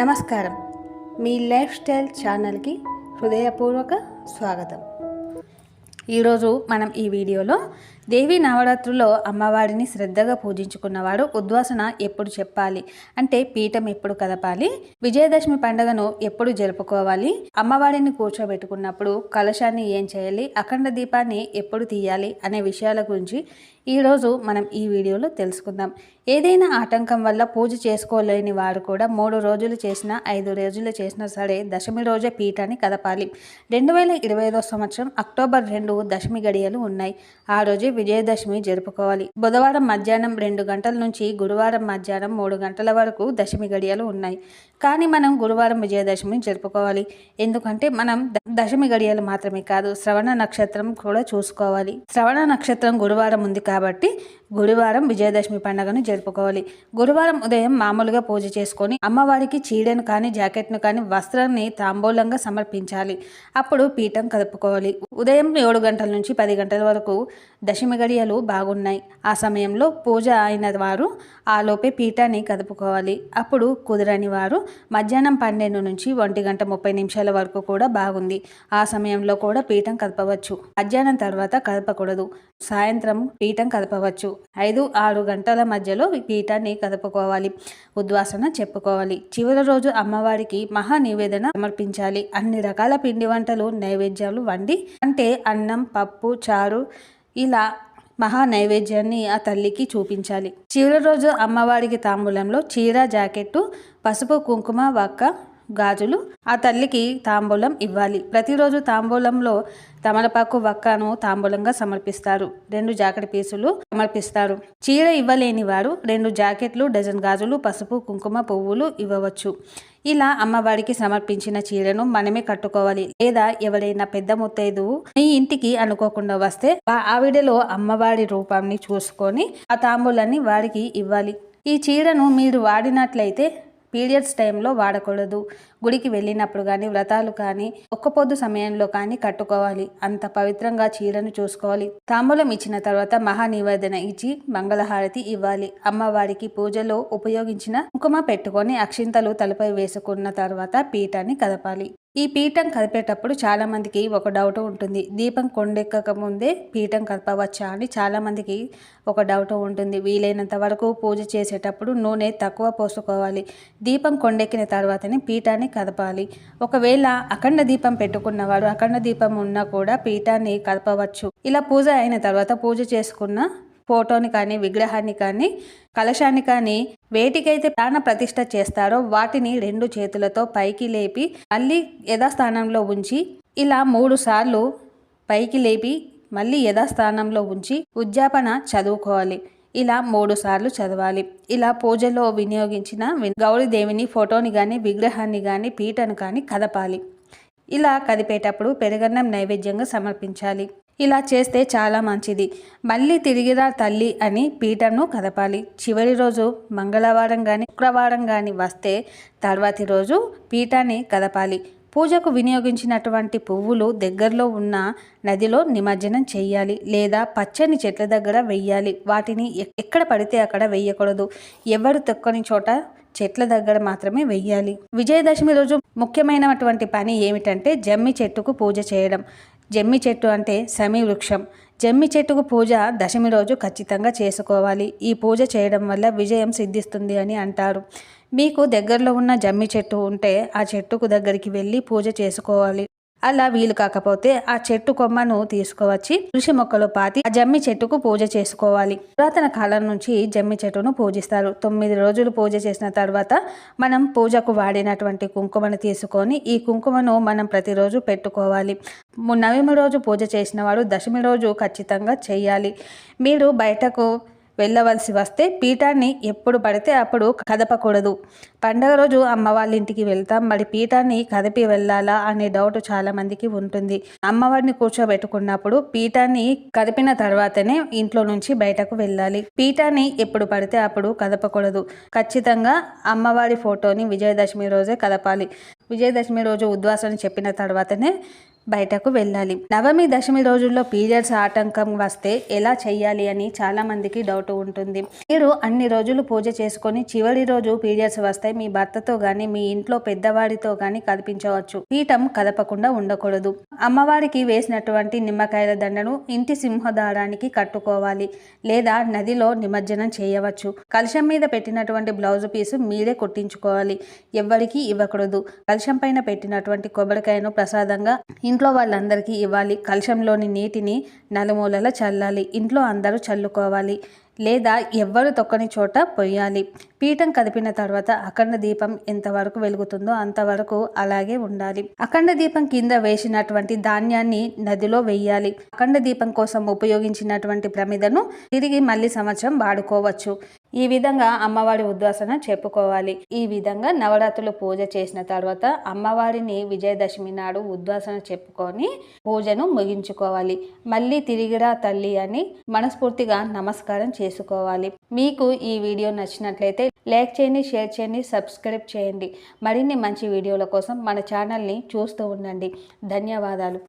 నమస్కారం. మీ life style ఛానల్కి హృదయపూర్వక స్వాగతం. ఈరోజు మనం ఈ వీడియోలో దేవి నవరాత్రుల్లో అమ్మవారిని శ్రద్ధగా పూజించుకున్నవాడు ఉద్వాసన ఎప్పుడు చెప్పాలి? అంటే పీఠం ఎప్పుడు కదపాలి? విజయదశమి పండుగను ఎప్పుడు జరుపుకోవాలి? అమ్మవారిని కూర్చోబెట్టుకున్నప్పుడు కలశాన్ని ఏం చేయాలి? అఖండ దీపాన్ని ఎప్పుడు తీయాలి? అనే విషయాల గురించి ఈరోజు మనం ఈ వీడియోలో తెలుసుకుందాం. ఏదైనా ఆటంకం వల్ల పూజ చేసుకోలేని వారు కూడా మూడు రోజులు చేసినా ఐదు రోజులు చేసినా సరే దశమి రోజే పీఠాన్ని కదపాలి. రెండు వేల ఇరవై ఐదో సంవత్సరం అక్టోబర్ రెండు దశమి గడియలు ఉన్నాయి. ఆ రోజు విజయదశమి జరుపుకోవాలి. బుధవారం మధ్యాహ్నం రెండు గంటల నుంచి గురువారం మధ్యాహ్నం మూడు గంటల వరకు దశమి గడియలు ఉన్నాయి. కానీ మనం గురువారం విజయదశమి జరుపుకోవాలి. ఎందుకంటే మనం దశమి గడియలు మాత్రమే కాదు శ్రవణ నక్షత్రం కూడా చూసుకోవాలి. శ్రవణ నక్షత్రం గురువారం ఉంది కాబట్టి గురువారం విజయదశమి పండుగను జరుపుకోవాలి. గురువారం ఉదయం మామూలుగా పూజ చేసుకొని అమ్మవారికి చీడను కానీ జాకెట్ను కానీ వస్త్రాన్ని తాంబూలంగా సమర్పించాలి. అప్పుడు పీఠం కదుపుకోవాలి ఉదయం ఏడు గంటల నుంచి పది గంటల వరకు దశమి గడియలు బాగున్నాయి. ఆ సమయంలో పూజ అయిన వారు ఆ లోపే పీఠాన్ని కదుపుకోవాలి అప్పుడు కుదరని వారు మధ్యాహ్నం పన్నెండు నుంచి ఒంటి గంట ముప్పై నిమిషాల వరకు కూడా బాగుంది. ఆ సమయంలో కూడా పీఠం కదపవచ్చు. మధ్యాహ్నం తర్వాత కదపకూడదు. సాయంత్రం పీఠం కదపవచ్చు. ఐదు ఆరు గంటల మధ్యలో పీఠాన్ని కదుపుకోవాలి. ఉద్వాసన చెప్పుకోవాలి. చివరి రోజు అమ్మవారికి మహా నివేదన సమర్పించాలి. అన్ని రకాల పిండి వంటలు నైవేద్యాలు వండి అంటే అన్నం పప్పు చారు ఇలా మహా నైవేద్యాన్ని ఆ తల్లికి చూపించాలి. చివరి రోజు అమ్మవారికి తాంబూలంలో చీర జాకెట్టు పసుపు కుంకుమ వక్క గాజులు ఆ తల్లికి తాంబూలం ఇవ్వాలి. ప్రతిరోజు తాంబూలంలో తమలపాకు వక్కను తాంబూలంగా సమర్పిస్తారు. రెండు జాకెట్ పీసులు సమర్పిస్తారు. చీర ఇవ్వలేని వారు రెండు జాకెట్లు డజన్ గాజులు పసుపు కుంకుమ పువ్వులు ఇవ్వవచ్చు. ఇలా అమ్మవారికి సమర్పించిన చీరను మనమే కట్టుకోవాలి. లేదా ఎవరైనా పెద్ద ముత్తైదువు మీ ఇంటికి అనుకోకుండా వస్తే ఆ ఆవిడలో అమ్మవారి రూపాన్ని చూసుకొని ఆ తాంబూలాన్ని వారికి ఇవ్వాలి. ఈ చీరను మీరు వాడినట్లయితే పీరియడ్స్ టైంలో వాడకూడదు. గుడికి వెళ్ళినప్పుడు కానీ వ్రతాలు కానీ ఒక్క పొద్దు సమయంలో కానీ కట్టుకోవాలి. అంత పవిత్రంగా చీరను చూసుకోవాలి. తాంబూలం ఇచ్చిన తర్వాత మహా నివేదన ఇచ్చి మంగళహారతి ఇవ్వాలి. అమ్మవారికి పూజలో ఉపయోగించిన కుంకుమ పెట్టుకొని అక్షింతలు తలపై వేసుకున్న తర్వాత పీఠాన్ని కదపాలి. ఈ పీఠం కదిపేటప్పుడు చాలామందికి ఒక డౌట్ ఉంటుంది. దీపం కొండెక్కక ముందే పీఠం కదపవచ్చా అని చాలామందికి ఒక డౌట్ ఉంటుంది. వీలైనంత వరకు పూజ చేసేటప్పుడు నూనె తక్కువ పోసుకోవాలి. దీపం కొండెక్కిన తర్వాతనే పీఠాన్ని కదపాలి. ఒకవేళ అఖండ దీపం పెట్టుకున్నవాడు అఖండ దీపం ఉన్నా కూడా పీఠాన్ని కదపవచ్చు. ఇలా పూజ అయిన తర్వాత పూజ చేసుకున్న ఫోటోని కానీ విగ్రహాన్ని కానీ కలశాన్ని కానీ వేటికైతే ప్రాణ ప్రతిష్ట చేస్తారో వాటిని రెండు చేతులతో పైకి లేపి మళ్ళీ యథాస్థానంలో ఉంచి ఇలా మూడు సార్లు పైకి లేపి మళ్ళీ యథాస్థానంలో ఉంచి ఉద్యాపన చదువుకోవాలి. ఇలా మూడు సార్లు చదవాలి. ఇలా పూజలో వినియోగించిన గౌరీదేవిని ఫోటోని కానీ విగ్రహాన్ని కానీ పీటను కానీ కదపాలి. ఇలా కదిపేటప్పుడు పెరుగన్నం నైవేద్యంగా సమర్పించాలి. ఇలా చేస్తే చాలా మంచిది. మళ్ళీ తిరిగిరా తల్లి అని పీఠను కదపాలి. చివరి రోజు మంగళవారం కానీ శుక్రవారం కానీ వస్తే తర్వాతి రోజు పీఠాన్ని కదపాలి. పూజకు వినియోగించినటువంటి పువ్వులు దగ్గరలో ఉన్న నదిలో నిమజ్జనం చేయాలి. లేదా పచ్చని చెట్ల దగ్గర వెయ్యాలి. వాటిని ఎక్కడ పడితే అక్కడ వెయ్యకూడదు. ఎవరు తొక్కని చోట చెట్ల దగ్గర మాత్రమే వెయ్యాలి. విజయదశమి రోజు ముఖ్యమైనటువంటి పని ఏమిటంటే జమ్మి చెట్టుకు పూజ చేయడం. జమ్మి చెట్టు అంటే శమి వృక్షం జమ్మి చెట్టుకు పూజ దశమి రోజు ఖచ్చితంగా చేసుకోవాలి. ఈ పూజ చేయడం వల్ల విజయం సిద్ధిస్తుంది అని అంటారు. మీకు దగ్గరలో ఉన్న జమ్మి చెట్టు ఉంటే ఆ చెట్టుకు దగ్గరికి వెళ్ళి పూజ చేసుకోవాలి. అలా వీలు కాకపోతే ఆ చెట్టు కొమ్మను తీసుకువచ్చి తులసి మొక్కలు పాతి ఆ జమ్మి చెట్టుకు పూజ చేసుకోవాలి. పురాతన కాలం నుంచి జమ్మి చెట్టును పూజిస్తారు. తొమ్మిది రోజులు పూజ చేసిన తర్వాత మనం పూజకు వాడినటువంటి కుంకుమను తీసుకొని ఈ కుంకుమను మనం ప్రతిరోజు పెట్టుకోవాలి. నవమి రోజు పూజ చేసిన వాడు దశమి రోజు ఖచ్చితంగా చేయాలి. మీరు బయటకు వెళ్ళవలసి వస్తే పీఠాన్ని ఎప్పుడు పడితే అప్పుడు కదపకూడదు. పండగ రోజు అమ్మ వాళ్ళ ఇంటికి వెళ్తాం. మరి పీఠాన్ని కదిపి వెళ్ళాలా అనే డౌట్ చాలామందికి ఉంటుంది. అమ్మవారిని కూర్చోబెట్టుకున్నప్పుడు పీఠాన్ని కదిపిన తర్వాతనే ఇంట్లో నుంచి బయటకు వెళ్ళాలి. పీఠాన్ని ఎప్పుడు పడితే అప్పుడు కదపకూడదు. ఖచ్చితంగా అమ్మవారి ఫోటోని విజయదశమి రోజే కదపాలి. విజయదశమి రోజు ఉద్వాసన చెప్పిన తర్వాతనే బయటకు వెళ్ళాలి. నవమి దశమి రోజుల్లో పీరియడ్స్ ఆటంకం వస్తే ఎలా చేయాలి అని చాలా మందికి డౌట్ ఉంటుంది. మీరు అన్ని రోజులు పూజ చేసుకొని చివరి రోజు పీరియడ్స్ వస్తే మీ భర్తతో గాని మీ ఇంట్లో పెద్దవాడితో గాని కల్పించవచ్చు పీఠం కదపకుండా ఉండకూడదు. అమ్మవారికి వేసినటువంటి నిమ్మకాయల దండను ఇంటి సింహదారానికి కట్టుకోవాలి లేదా నదిలో నిమజ్జనం చేయవచ్చు. కలశం మీద పెట్టినటువంటి బ్లౌజ్ పీసు మీరే కుట్టించుకోవాలి. ఎవ్వరికి ఇవ్వకూడదు. కలశం పైన పెట్టినటువంటి కొబ్బరికాయను ప్రసాదంగా ఇంట్లో వాళ్ళందరికీ ఇవ్వాలి. కలశంలోని నీటిని నలుమూలల చల్లాలి. ఇంట్లో అందరూ చల్లుకోవాలి. లేదా ఎవ్వరు తొక్కని చోట పొయ్యాలి. పీఠం కదిపిన తర్వాత అఖండ దీపం ఎంతవరకు వెలుగుతుందో అంతవరకు అలాగే ఉండాలి. అఖండ దీపం కింద వేసినటువంటి ధాన్యాన్ని నదిలో వెయ్యాలి అఖండ దీపం కోసం ఉపయోగించినటువంటి ప్రమిదను తిరిగి మళ్ళీ సంవత్సరం వాడుకోవచ్చు. ఈ విధంగా అమ్మవారి ఉద్వాసన చెప్పుకోవాలి. ఈ విధంగా నవరాత్రులు పూజ చేసిన తర్వాత అమ్మవారిని విజయదశమి నాడు ఉద్వాసన చెప్పుకొని పూజను ముగించుకోవాలి. మళ్ళీ తిరిగిరా తల్లి అని మనస్ఫూర్తిగా నమస్కారం చేసుకోవాలి. మీకు ఈ వీడియో నచ్చినట్లయితే లైక్ చేయండి షేర్ చేయండి సబ్స్క్రైబ్ చేయండి. మరిన్ని మంచి వీడియోల కోసం మన ఛానల్ని చూస్తూ ఉండండి. ధన్యవాదాలు.